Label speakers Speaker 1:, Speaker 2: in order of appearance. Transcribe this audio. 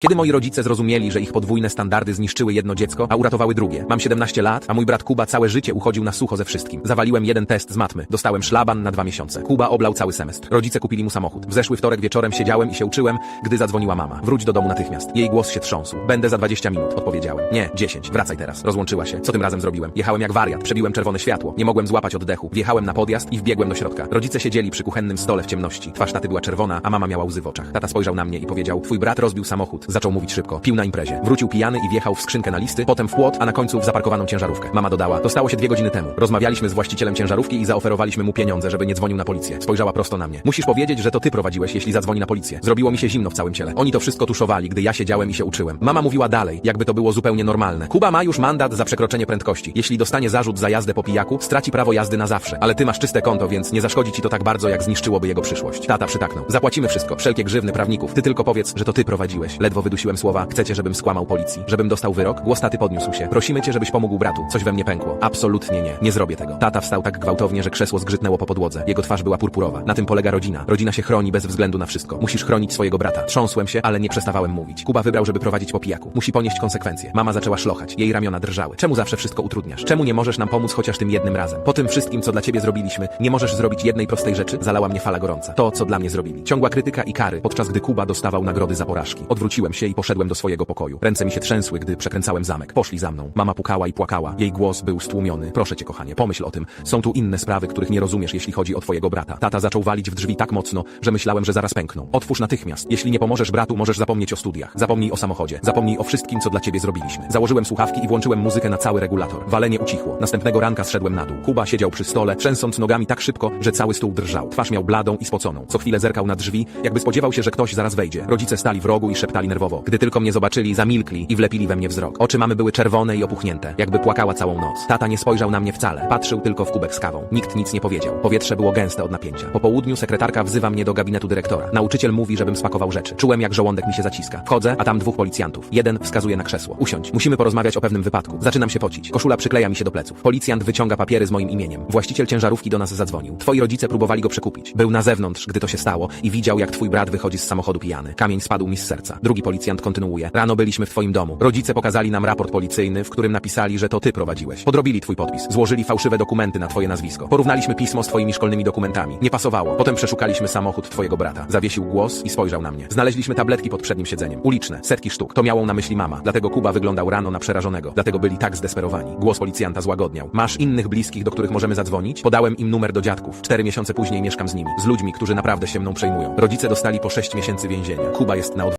Speaker 1: Kiedy moi rodzice zrozumieli, że ich podwójne standardy zniszczyły jedno dziecko, a uratowały drugie. Mam 17 lat, a mój brat Kuba całe życie uchodził na sucho ze wszystkim. Zawaliłem jeden test z matmy. Dostałem szlaban na dwa miesiące. Kuba oblał cały semestr. Rodzice kupili mu samochód. W zeszły wtorek wieczorem siedziałem i się uczyłem, gdy zadzwoniła mama. Wróć do domu natychmiast. Jej głos się trząsł. Będę za 20 minut, odpowiedziałem. Nie, 10. Wracaj teraz. Rozłączyła się. Co tym razem zrobiłem? Jechałem jak wariat. Przebiłem czerwone światło. Nie mogłem złapać oddechu. Wjechałem na podjazd i wbiegłem do środka. Rodzice siedzieli przy kuchennym stole w ciemności. Twarz taty była czerwona, a mama miała łzy w oczach. Tata spojrzał na mnie i powiedział: Twój brat rozbił samochód. Zaczął mówić szybko. Pił na imprezie. Wrócił pijany i wjechał w skrzynkę na listy, potem w płot, a na końcu w zaparkowaną ciężarówkę. Mama dodała: To stało się dwie godziny temu. Rozmawialiśmy z właścicielem ciężarówki i zaoferowaliśmy mu pieniądze, żeby nie dzwonił na policję. Spojrzała prosto na mnie. Musisz powiedzieć, że to ty prowadziłeś, jeśli zadzwoni na policję. Zrobiło mi się zimno w całym ciele. Oni to wszystko tuszowali, gdy ja siedziałem i się uczyłem. Mama mówiła dalej, jakby to było zupełnie normalne. Kuba ma już mandat za przekroczenie prędkości. Jeśli dostanie zarzut za jazdę po pijaku, straci prawo jazdy na zawsze. Ale ty masz czyste konto, więc nie zaszkodzi ci to tak bardzo, jak zniszczyłoby jego przyszłość. Tata przytaknął. Zapłacimy wszystko, wszelkie grzywny prawników. Ty tylko powiedz, że to ty prowadziłeś. Ledwo wydusiłem słowa. Chcecie, żebym skłamał policji? Żebym dostał wyrok? Głos taty podniósł się. Prosimy cię, żebyś pomógł bratu. Coś we mnie pękło. Absolutnie nie. Nie zrobię tego. Tata wstał tak gwałtownie, że krzesło zgrzytnęło po podłodze. Jego twarz była purpurowa. Na tym polega rodzina. Rodzina się chroni bez względu na wszystko. Musisz chronić swojego brata. Trząsłem się, ale nie przestawałem mówić. Kuba wybrał, żeby prowadzić po pijaku. Musi ponieść konsekwencje. Mama zaczęła szlochać. Jej ramiona drżały. Czemu zawsze wszystko utrudniasz? Czemu nie możesz nam pomóc chociaż tym jednym razem? Po tym wszystkim, co dla ciebie zrobiliśmy, nie możesz zrobić jednej prostej rzeczy? Zalała mnie fala gorąca. To, co dla mnie zrobili. Ciągła krytyka i kary, podczas gdy Kuba dostawał nagrody za porażki. Odwróciłem się i poszedłem do swojego pokoju. Ręce mi się trzęsły, gdy przekręcałem zamek. Poszli za mną. Mama pukała i płakała. Jej głos był stłumiony. Proszę cię, kochanie, pomyśl o tym. Są tu inne sprawy, których nie rozumiesz, jeśli chodzi o twojego brata. Tata zaczął walić w drzwi tak mocno, że myślałem, że zaraz pękną. Otwórz natychmiast. Jeśli nie pomożesz bratu, możesz zapomnieć o studiach. Zapomnij o samochodzie. Zapomnij o wszystkim, co dla ciebie zrobiliśmy. Założyłem słuchawki i włączyłem muzykę na cały regulator. Walenie ucichło. Następnego ranka zszedłem na dół. Kuba siedział przy stole, trzęsąc nogami tak szybko, że cały stół drżał. Twarz miał bladą i spoconą. Co chwilę zerkał na drzwi, jakby spodziewał się, że ktoś zaraz wejdzie. Rodzice stali w rogu i szeptali nerwowo. Gdy tylko mnie zobaczyli, zamilkli i wlepili we mnie wzrok. Oczy mamy były czerwone i opuchnięte, jakby płakała całą noc. Tata nie spojrzał na mnie wcale. Patrzył tylko w kubek z kawą. Nikt nic nie powiedział. Powietrze było gęste od napięcia. Po południu sekretarka wzywa mnie do gabinetu dyrektora. Nauczyciel mówi, żebym spakował rzeczy. Czułem, jak żołądek mi się zaciska. Wchodzę, a tam dwóch policjantów. Jeden wskazuje na krzesło. Usiądź. Musimy porozmawiać o pewnym wypadku. Zaczynam się pocić. Koszula przykleja mi się do pleców. Policjant wyciąga papiery z moim imieniem. Właściciel ciężarówki do nas zadzwonił. Twoi rodzice próbowali go przekupić. Był na zewnątrz, gdy to się stało i widział, jak twój brat wychodzi z samochodu pijany. Kamień spadł mi z serca. Drugi policjant kontynuuje. Rano byliśmy w twoim domu. Rodzice pokazali nam raport policyjny, w którym napisali, że to ty prowadziłeś. Podrobili twój podpis. Złożyli fałszywe dokumenty na twoje nazwisko. Porównaliśmy pismo z twoimi szkolnymi dokumentami. Nie pasowało. Potem przeszukaliśmy samochód twojego brata. Zawiesił głos i spojrzał na mnie. Znaleźliśmy tabletki pod przednim siedzeniem. Uliczne. Setki sztuk. To miało na myśli mama. Dlatego Kuba wyglądał rano na przerażonego. Dlatego byli tak zdesperowani. Głos policjanta złagodniał. Masz innych bliskich, do których możemy zadzwonić? Podałem im numer do dziadków. Cztery miesiące później mieszkam z nimi. Z ludźmi, którzy naprawdę się mną przejmują. Rodzice dostali po sześć miesięcy więzienia. Kuba jest na odwrót.